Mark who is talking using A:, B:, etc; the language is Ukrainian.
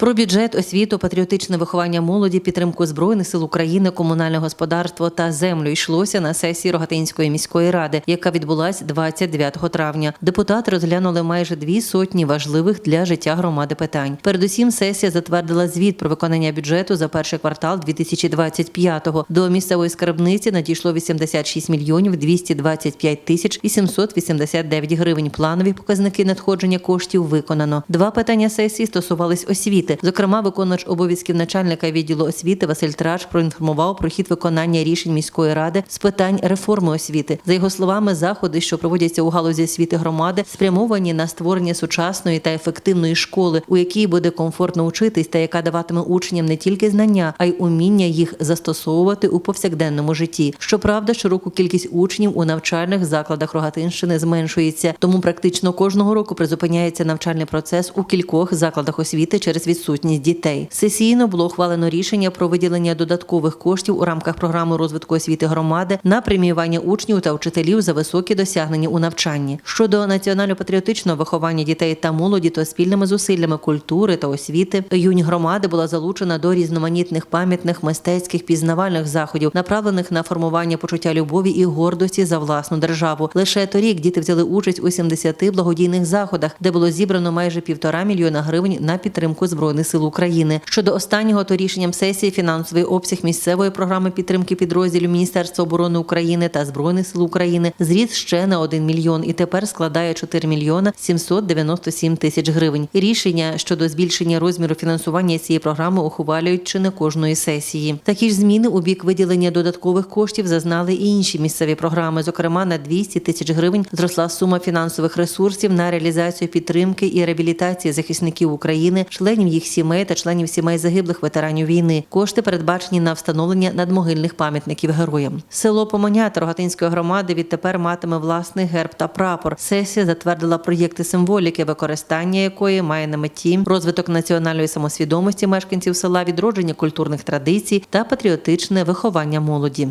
A: Про бюджет, освіту, патріотичне виховання молоді, підтримку збройних сил України, комунальне господарство та землю йшлося на сесії Рогатинської міської ради, яка відбулась 29 травня. Депутати розглянули майже дві сотні важливих для життя громади питань. Передусім, сесія затвердила звіт про виконання бюджету за перший квартал 2025-го. До місцевої скарбниці надійшло 86 мільйонів 225 тисяч і 789 гривень. Планові показники надходження коштів виконано. Два питання сесії стосувались освіти. Зокрема, виконувач обов'язків начальника відділу освіти Василь Трач проінформував про хід виконання рішень міської ради з питань реформи освіти. За його словами, заходи, що проводяться у галузі освіти громади, спрямовані на створення сучасної та ефективної школи, у якій буде комфортно учитись, та яка даватиме учням не тільки знання, а й уміння їх застосовувати у повсякденному житті. Щоправда, щороку кількість учнів у навчальних закладах Рогатинщини зменшується, тому практично кожного року призупиняється навчальний процес у кількох закладах освіти через відсутність дітей. Сесійно було ухвалено рішення про виділення додаткових коштів у рамках програми розвитку освіти громади на преміювання учнів та вчителів за високі досягнення у навчанні. Щодо національно-патріотичного виховання дітей та молоді, то спільними зусиллями культури та освіти юнь громади була залучена до різноманітних пам'ятних мистецьких пізнавальних заходів, направлених на формування почуття любові і гордості за власну державу. Лише торік діти взяли участь у 70 благодійних заходах, де було зібрано майже півтора мільйона гривень на підтримку збройних сил України. Щодо останнього, то рішенням сесії фінансовий обсяг місцевої програми підтримки підрозділів Міністерства оборони України та збройних сил України зріс ще на 1 мільйон і тепер складає 4 мільйона 797 тисяч гривень. Рішення щодо збільшення розміру фінансування цієї програми ухвалюють чи не кожної сесії. Такі ж зміни у бік виділення додаткових коштів зазнали і інші місцеві програми. Зокрема, на 200 тисяч гривень зросла сума фінансових ресурсів на реалізацію підтримки і реабілітації захисників України, членів їх сімей та членів сімей загиблих ветеранів війни. Кошти передбачені на встановлення надмогильних пам'ятників героям. Село Помонята Рогатинської громади відтепер матиме власний герб та прапор. Сесія затвердила проєкти символіки, використання якої має на меті розвиток національної самосвідомості мешканців села, відродження культурних традицій та патріотичне виховання молоді.